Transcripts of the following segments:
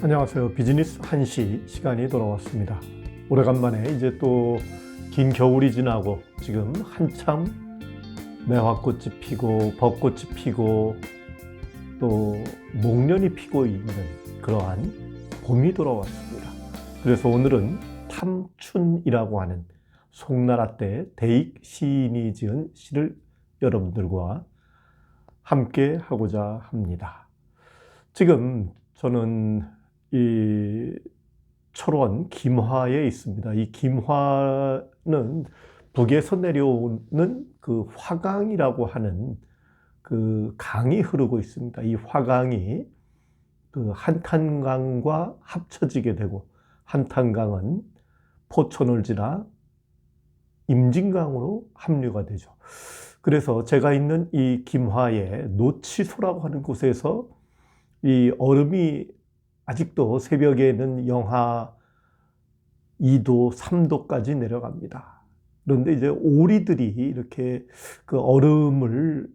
안녕하세요. 비즈니스 한시 시간이 돌아왔습니다. 오래간만에 이제 또 긴 겨울이 지나고 지금 한참 매화꽃이 피고 벚꽃이 피고 또 목련이 피고 있는 그러한 봄이 돌아왔습니다. 그래서 오늘은 탐춘이라고 하는 송나라 때 대익 시인이 지은 시를 여러분들과 함께 하고자 합니다. 지금 저는 이 철원 김화에 있습니다. 이 김화는 북에서 내려오는 그 화강이라고 하는 그 강이 흐르고 있습니다. 이 화강이 그 한탄강과 합쳐지게 되고 한탄강은 포천을 지나 임진강으로 합류가 되죠. 그래서 제가 있는 이 김화의 노치소라고 하는 곳에서 이 얼음이 아직도 새벽에는 영하 2도, 3도까지 내려갑니다. 그런데 이제 오리들이 이렇게 그 얼음을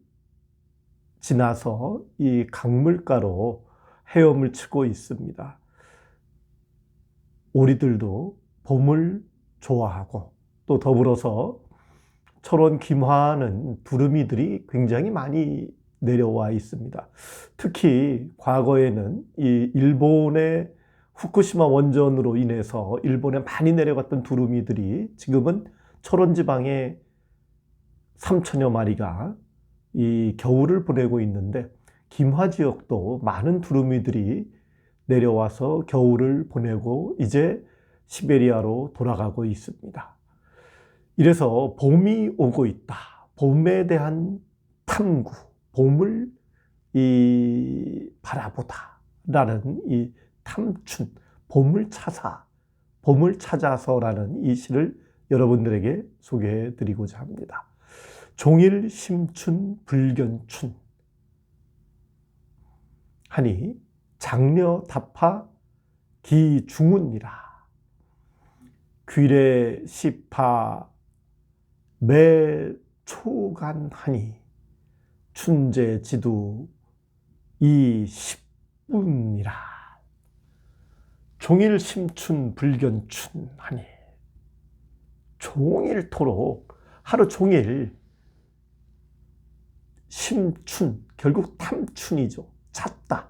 지나서 이 강물가로 헤엄을 치고 있습니다. 오리들도 봄을 좋아하고 또 더불어서 철원 김화는 두루미들이 굉장히 많이 내려와 있습니다. 특히 과거에는 이 일본의 후쿠시마 원전으로 인해서 일본에 많이 내려갔던 두루미들이 지금은 철원 지방에 3천여 마리가 이 겨울을 보내고 있는데 김화 지역도 많은 두루미들이 내려와서 겨울을 보내고 이제 시베리아로 돌아가고 있습니다. 이래서 봄이 오고 있다. 봄에 대한 탐구, 봄을 이 바라보다라는 이 탐춘, 봄을 찾아, 봄을 찾아서라는 이 시를 여러분들에게 소개해 드리고자 합니다. 종일 심춘 불견춘 하니 장려 답하 기중운이라 귀래 시파 매초간하니 춘제 지두 이 10분이라. 종일 심춘 불견춘 하니 종일토록 하루 종일 심춘 결국 탐춘이죠. 찾다.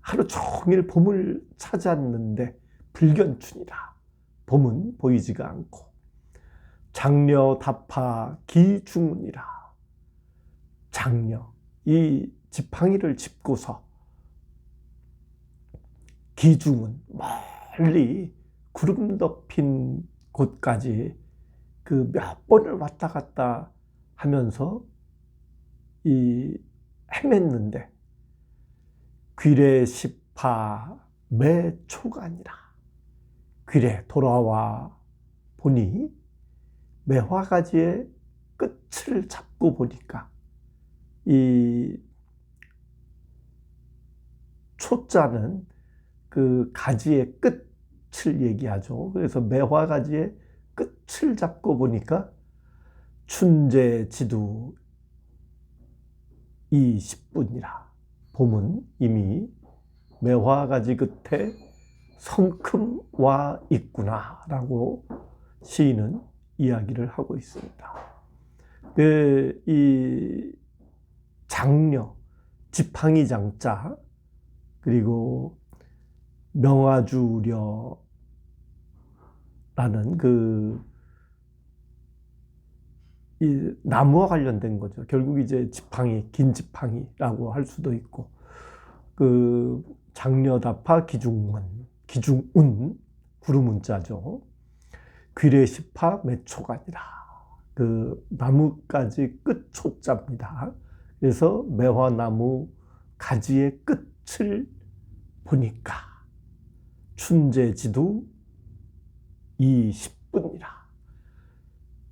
하루 종일 봄을 찾았는데 불견춘이라. 봄은 보이지가 않고. 장려 답하 기중운이라 장려 이 지팡이를 짚고서 기중은 멀리 구름 덮인 곳까지 그 몇 번을 왔다 갔다 하면서 이 헤맸는데 귀래 십파 매 초간이라 귀래 돌아와 보니 매화가지의 끝을 잡고 보니까 이 초자는 그 가지의 끝을 얘기하죠. 그래서 매화 가지의 끝을 잡고 보니까 춘제 지두 이 10분이라. 봄은 이미 매화 가지 끝에 성큼 와 있구나라고 시인은 이야기를 하고 있습니다. 그, 이 장려, 지팡이 장자, 그리고 명아주려라는 그, 이 나무와 관련된 거죠. 결국 이제 지팡이, 긴 지팡이라고 할 수도 있고, 그 장려다파 기중운, 기중운, 구름운자죠. 귀래시파 매초가니라. 그 나무까지 끝 초자입니다. 그래서 매화나무 가지의 끝을 보니까 춘제지도 이 10분이라.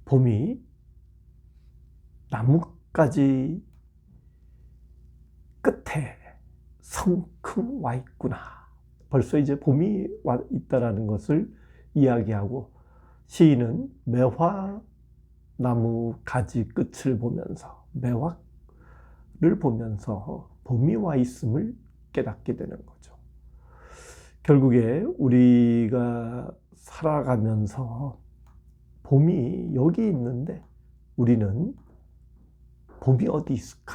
봄이 나뭇가지 끝에 성큼 와 있구나. 벌써 이제 봄이 와 있다라는 것을 이야기하고 시인은 매화 나무 가지 끝을 보면서 매화 를 보면서 봄이 와 있음을 깨닫게 되는 거죠. 결국에 우리가 살아가면서 봄이 여기 있는데 우리는 봄이 어디 있을까?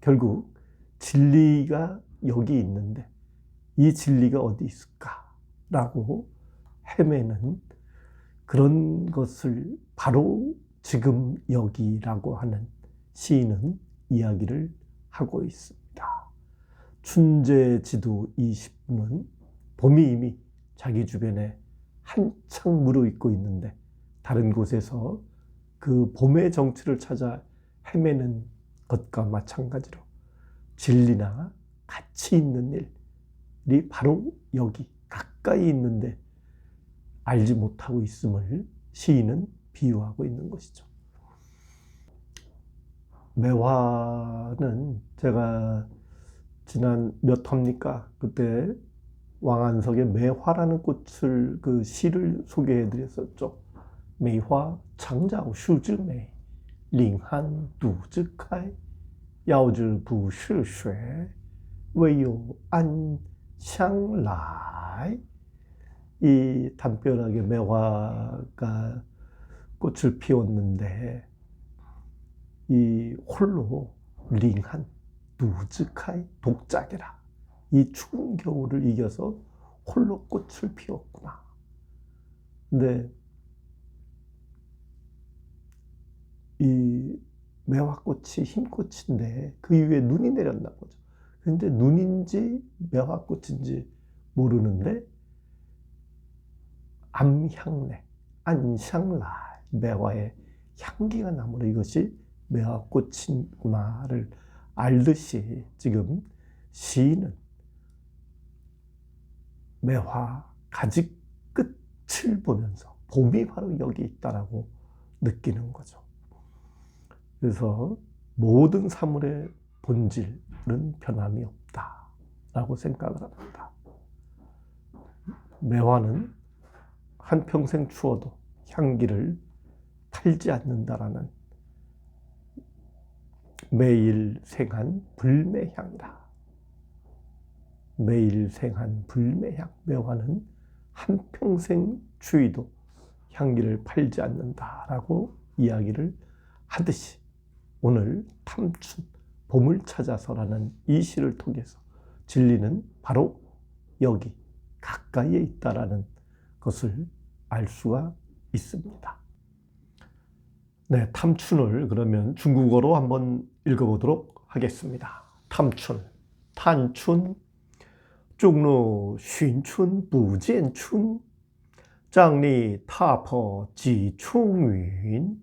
결국 진리가 여기 있는데 이 진리가 어디 있을까? 라고 헤매는 그런 것을 바로 지금 여기라고 하는 시인은 이야기를 하고 있습니다. 춘제 지도 20분은 봄이 이미 자기 주변에 한창 무르익고 있는데 다른 곳에서 그 봄의 정취를 찾아 헤매는 것과 마찬가지로 진리나 가치 있는 일이 바로 여기 가까이 있는데 알지 못하고 있음을 시인은 비유하고 있는 것이죠. 매화는 제가 지난 몇 화입니까? 그때 왕안석의 매화라는 꽃을 그 시를 소개해 드렸었죠. 매화 장자오 슈즈매 링한 두즈카이 야오즈 부시쇠 왜요 안샹라이 이 담벼락에 매화가 꽃을 피웠는데 이 홀로 링한 누즈카이 독작이라 이 추운 겨울을 이겨서 홀로 꽃을 피웠구나. 근데 이 매화꽃이 흰꽃인데 그 위에 눈이 내렸나 보죠. 근데 눈인지 매화꽃인지 모르는데 암향내, 안샹라 매화의 향기가 나므로 이것이 매화 꽃이구나를 알듯이 지금 시인은 매화 가지 끝을 보면서 봄이 바로 여기 있다라고 느끼는 거죠. 그래서 모든 사물의 본질은 변함이 없다라고 생각을 합니다. 매화는 한평생 추워도 향기를 탈지 않는다라는 매일 생한 불매향이다. 매일 생한 불매향. 매화는 한평생 추위도 향기를 팔지 않는다라고 이야기를 하듯이 오늘 탐춘 봄을 찾아서라는 이 시를 통해서 진리는 바로 여기 가까이에 있다라는 것을 알 수가 있습니다. 네, 탐춘을 그러면 중국어로 한번 읽어보도록 하겠습니다. 탐춘, 탄춘, 중루 쉰춘, 부젠춘, 장리 타퍼 지충윤,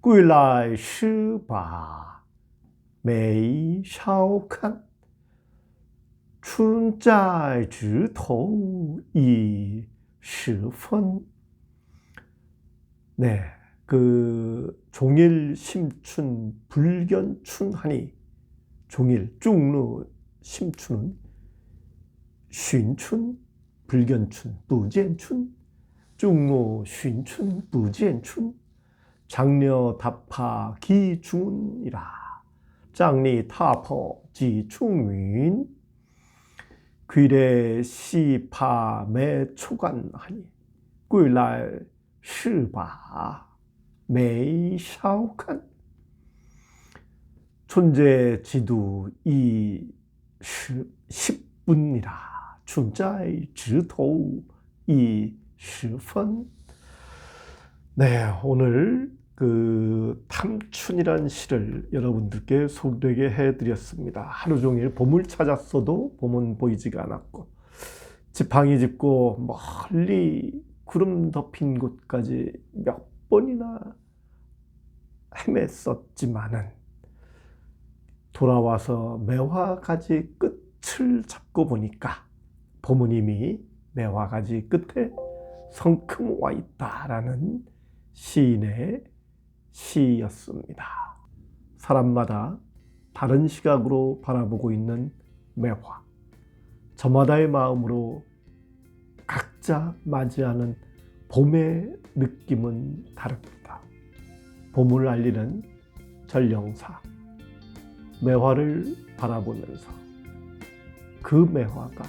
꿀라이 시바, 메이 샤오칸, 춘자이 지토 이 시펀. 네. 그 종일 심춘 불견춘하니 종일 쭉루 심춘은 쉰춘 불견춘 부젠춘 쭉루 쉰춘 부젠춘 장려 답파 기준이라. 장리 타포 지충윈 귀래 시파 매초간하니 꿀날 시바 매샤오칸? 존재 지도 이 십분이라. 춘자의 지도 이 십분 네 오늘 그 탐춘이란 시를 여러분들께 소개해 드렸습니다. 하루 종일 봄을 찾았어도 봄은 보이지가 않았고 지팡이 짚고 멀리 구름 덮인 곳까지 몇 번이나 헤맸었지만은 돌아와서 매화가지 끝을 잡고 보니까 이미 매화가지 끝에 성큼 와 있다라는 시인의 시였습니다. 사람마다 다른 시각으로 바라보고 있는 매화. 저마다의 마음으로 각자 맞이하는 봄의 느낌은 다릅니다. 봄을 알리는 전령사. 매화를 바라보면서 그 매화가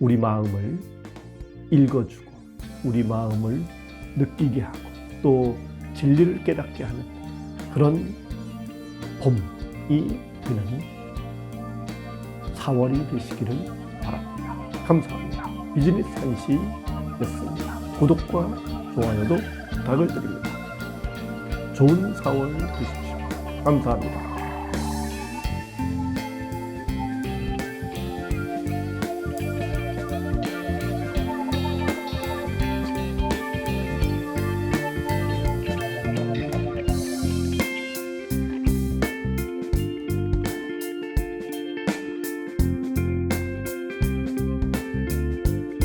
우리 마음을 읽어주고 우리 마음을 느끼게 하고 또 진리를 깨닫게 하는 그런 봄이 되는 4월이 되시기를 바랍니다. 감사합니다. 비즈니스 한시였습니다. 구독과 좋아요도 부탁을 드립니다. 좋은 4월 되십시오. 감사합니다.